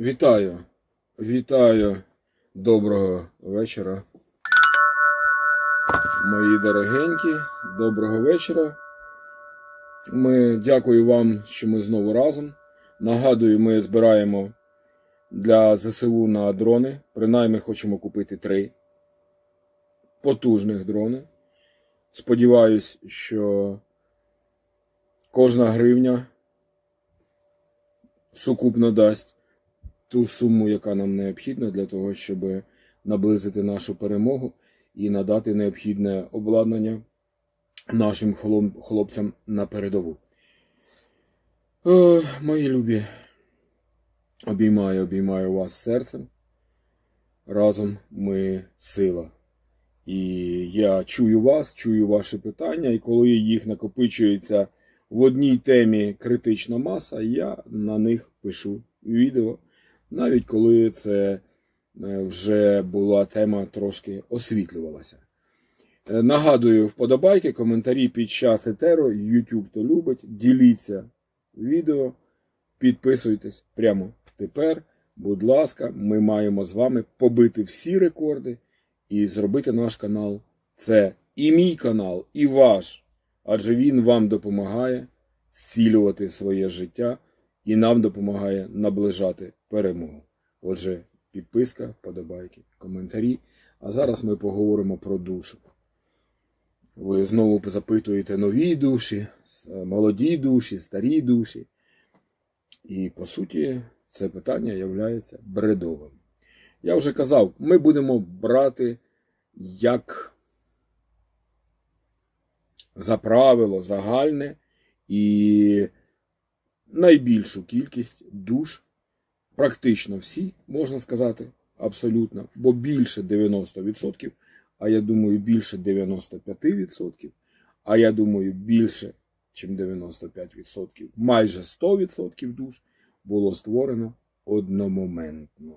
Вітаю, вітаю, доброго вечора. Мої дорогенькі, доброго вечора. Ми дякую вам, що ми знову разом. Нагадую, ми збираємо для ЗСУ на дрони. Принаймні хочемо купити три потужних дрони. Сподіваюсь, що кожна гривня сукупно дасть ту суму, яка нам необхідна для того, щоб наблизити нашу перемогу і надати необхідне обладнання нашим хлопцям на передову. Е, мої любі, обіймаю, обіймаю вас серцем. Разом ми сила. І я чую вас, чую ваші питання, і коли їх накопичується в одній темі критична маса, я на них пишу відео, навіть коли це е, вже була тема трошки освітлювалася. Е, Нагадую, вподобайки, коментарі під час етеру, YouTube то любить, діліться відео, підписуйтесь прямо тепер. Будь ласка, ми маємо з вами побити всі рекорди і зробити наш канал. Це і мій канал, і ваш, адже він вам допомагає зцілювати своє життя і нам допомагає наближати перемогу. Отже, підписка, вподобайки, коментарі. А зараз ми поговоримо про душу. Ви знову запитуєте нові душі, молоді душі, старі душі. І по суті, це питання є бредовим. Я вже казав, ми будемо брати як за правило загальне і найбільшу кількість душ, практично всі, можна сказати, абсолютно, бо більше 90%, а я думаю, більше 95%, а я думаю, більше, ніж 95%, майже 100% душ було створено одномоментно.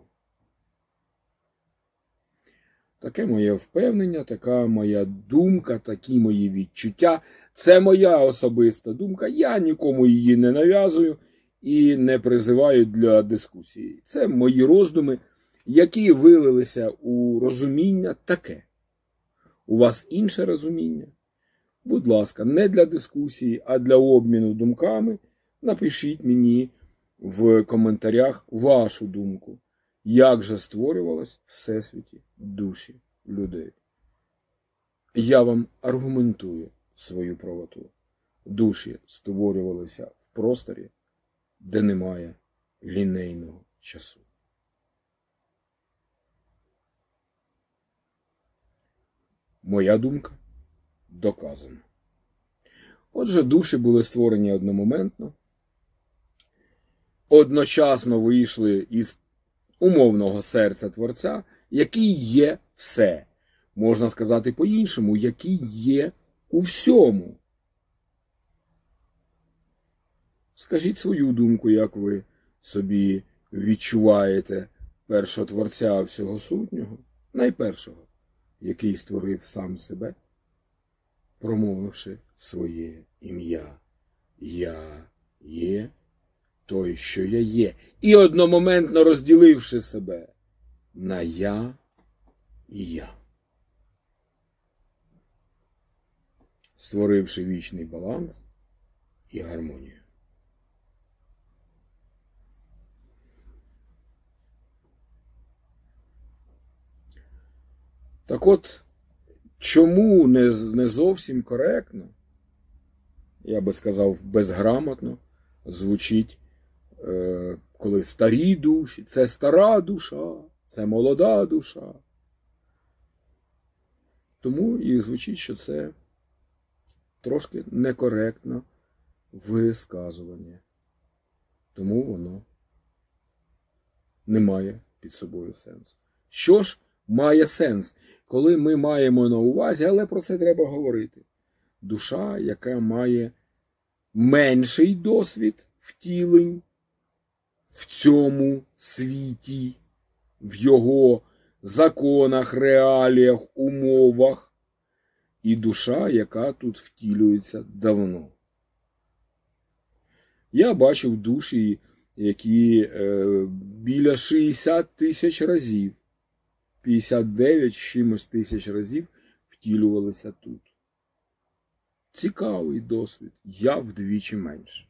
Таке моє впевнення, така моя думка, такі мої відчуття. Це моя особиста думка. Я нікому її не нав'язую і не призиваю для дискусії. Це мої роздуми, які вилилися у розуміння таке. У вас інше розуміння? Будь ласка, не для дискусії, а для обміну думками. Напишіть мені в коментарях вашу думку, як же створювалось всесвіті душі людей. Я вам аргументую свою правоту. Душі створювалися в просторі, де немає лінейного часу. Моя думка доказана. Отже, душі були створені одномоментно, одночасно вийшли із умовного серця Творця, який є все. Можна сказати по-іншому, який є у всьому. Скажіть свою думку, як ви собі відчуваєте першого Творця всього сутнього, найпершого, який створив сам себе, промовивши своє ім'я. Я є той, що я є, і одномоментно розділивши себе на я і я. Створивши вічний баланс і гармонію. Так от, чому не, не зовсім коректно, я би сказав, безграмотно звучить, е, коли старі душі, це стара душа, це молода душа. Тому і звучить, що це трошки некоректно висказування. Тому воно не має під собою сенсу. Що ж має сенс, коли ми маємо на увазі, але про це треба говорити. Душа, яка має менший досвід втілень в цьому світі, в його законах, реаліях, умовах, і душа, яка тут втілюється давно. Я бачив душі, які е, біля 60 тисяч разів, 59 чимось тисяч разів втілювалися тут. Цікавий досвід, я вдвічі менше.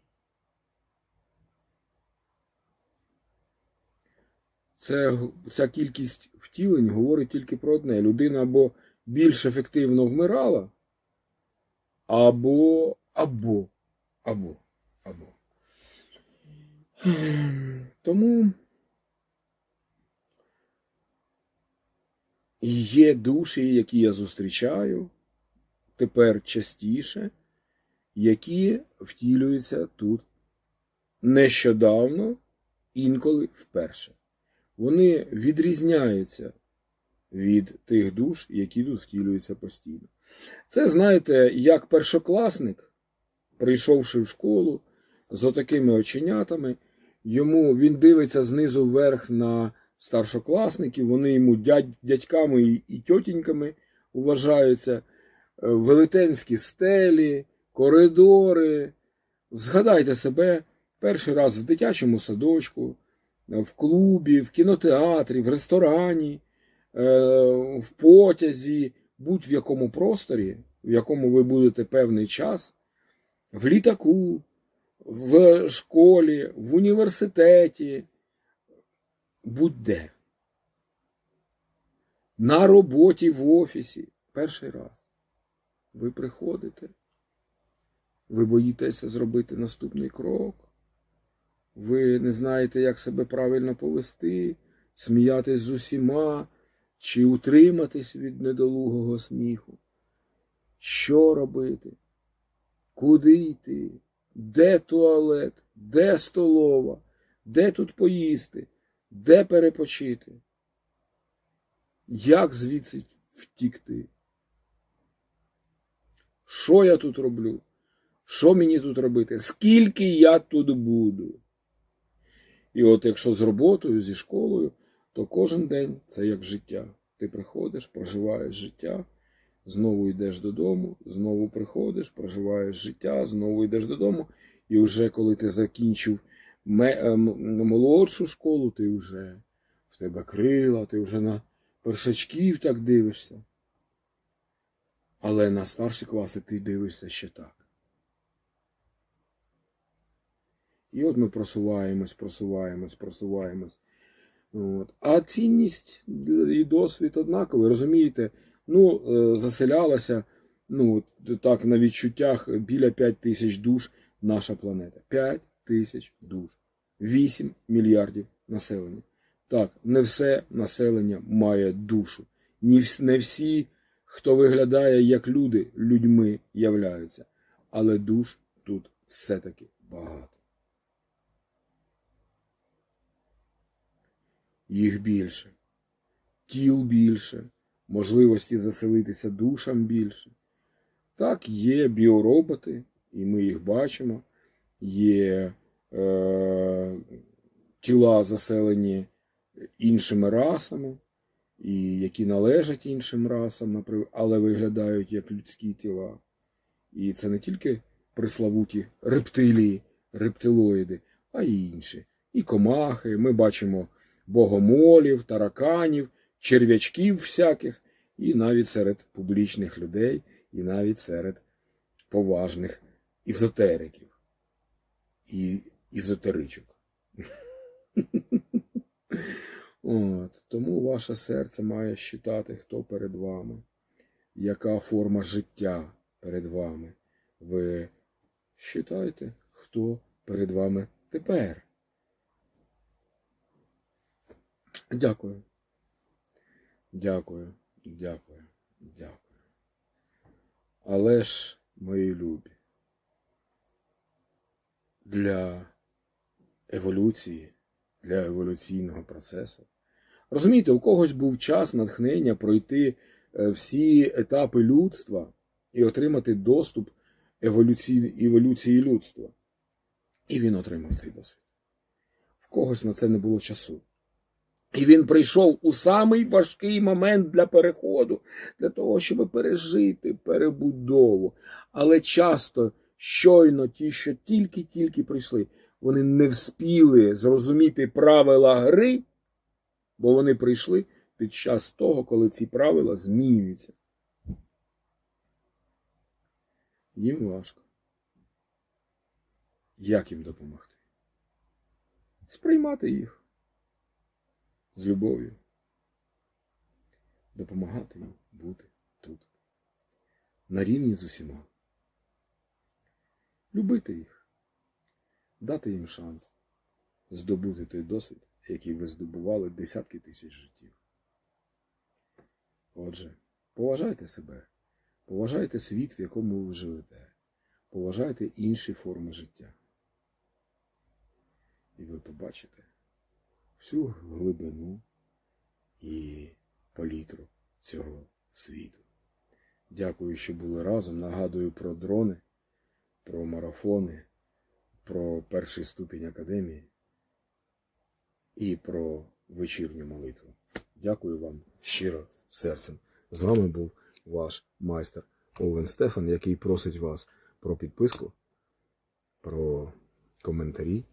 Це, ця кількість втілень говорить тільки про одне. Людина або більш ефективно вмирала, або, або, або, або. Тому є душі, які я зустрічаю тепер частіше, які втілюються тут нещодавно, інколи вперше. Вони відрізняються від тих душ, які тут втілюються постійно. Це, знаєте, як першокласник, прийшовши в школу з отакими оченятами, йому він дивиться знизу вверх на старшокласників, вони йому дядь, дядьками і, і тьотіньками вважаються, е, велетенські стелі, коридори. Згадайте себе перший раз в дитячому садочку, в клубі, в кінотеатрі, в ресторані, е, в потязі, будь в якому просторі, в якому ви будете певний час, в літаку, в школі, в університеті, будь-де. На роботі в офісі. Перший раз. Ви приходите, ви боїтеся зробити наступний крок. Ви не знаєте, як себе правильно повести, сміятись з усіма, чи утриматись від недолугого сміху. Що робити? Куди йти? Де туалет? Де столова? Де тут поїсти? Де перепочити? Як звідси втікти? Що я тут роблю? Що мені тут робити? Скільки я тут буду? І от якщо з роботою, зі школою, то кожен день це як життя. Ти приходиш, проживаєш життя, знову йдеш додому, знову приходиш, проживаєш життя, знову йдеш додому. І вже коли ти закінчив молодшу школу, ти вже в тебе крила, ти вже на першачків так дивишся. Але на старші класи ти дивишся ще так. І от ми просуваємось, просуваємось, просуваємось. От. А цінність і досвід однаковий, розумієте, ну, заселялася, ну, так, на відчуттях біля 5 тисяч душ наша планета. 5 тисяч душ. 8 мільярдів населення. Так, не все населення має душу. Не всі, хто виглядає як люди, людьми являються. Але душ тут все-таки багато. Їх більше, тіл більше, можливості заселитися душам більше. Так, є біороботи, і ми їх бачимо, є е, тіла заселені іншими расами, і які належать іншим расам, але виглядають як людські тіла. І це не тільки приславуті рептилії, рептилоїди, а й інші. І комахи. Ми бачимо богомолів, тараканів, черв'ячків всяких, і навіть серед публічних людей, і навіть серед поважних ізотериків і ізотеричок. От, Тому ваше серце має считати, хто перед вами, яка форма життя перед вами. Ви считайте, хто перед вами тепер. Дякую. Дякую, дякую, дякую. Але ж, мої любі, для еволюції, для еволюційного процесу. Розумієте, у когось був час натхнення пройти е, всі етапи людства і отримати доступ еволюції, еволюції людства. І він отримав цей досвід. В когось на це не було часу. І він прийшов у самий важкий момент для переходу, для того, щоб пережити перебудову. Але часто, щойно ті, що тільки-тільки прийшли, вони не вспіли зрозуміти правила гри, бо вони прийшли під час того, коли ці правила змінюються. Їм важко. Як їм допомогти? Сприймати їх з любов'ю, допомагати їм бути тут, на рівні з усіма, любити їх, дати їм шанс здобути той досвід, який ви здобували десятки тисяч життів. Отже, поважайте себе, поважайте світ, в якому ви живете, поважайте інші форми життя. І ви побачите всю глибину і палітру цього світу. Дякую, що були разом. Нагадую про дрони, про марафони, про перший ступінь академії і про вечірню молитву. Дякую вам щиро серцем. З вами був ваш майстер Овен Стефан, який просить вас про підписку, про коментарі,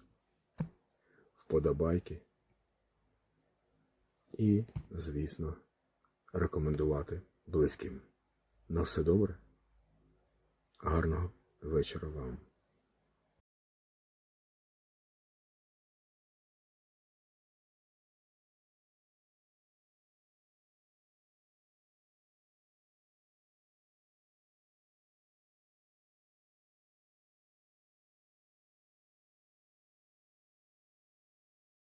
вподобайки і, звісно, рекомендувати близьким. На все добре. Гарного вечора вам.